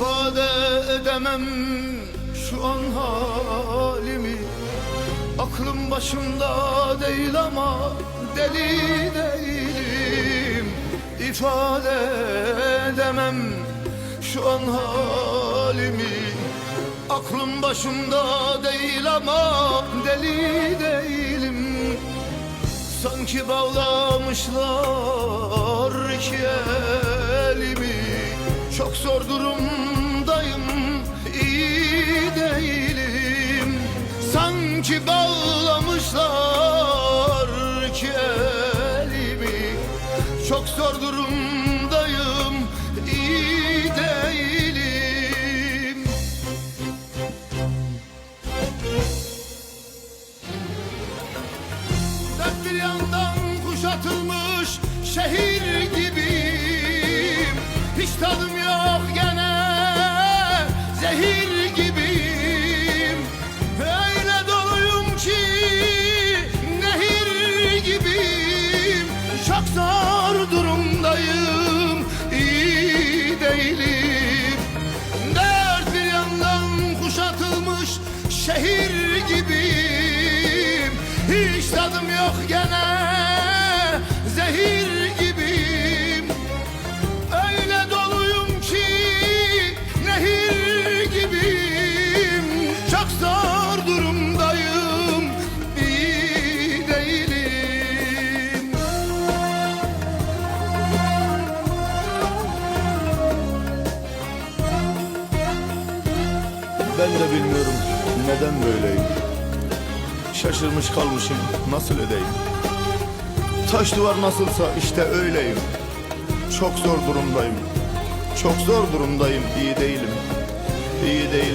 edemem şu an halimi. Aklım başımda değil ama deli değilim. İfade edemem şu an halimi. Aklım başımda değil ama deli değilim. Sanki bağlamışlar iki elimi. Çok zor durumdayım Sanki bağlamışlar iki elimi. Çok zor durumdayım iyi değilim. Dört bir yandan kuşatılmış şehir gibiyim. Hiç tadım yok gene Çok zor durumdayım iyi değilim. Dört bir yandan kuşatılmış şehir gibiyim. Hiç tadım yok gene zehir Ben de bilmiyorum neden böyleyim. Şaşırmış kalmışım nasıl edeyim? Taş duvar nasılsa işte öyleyim. Çok zor durumdayım. Çok zor durumdayım iyi değilim. İyi değilim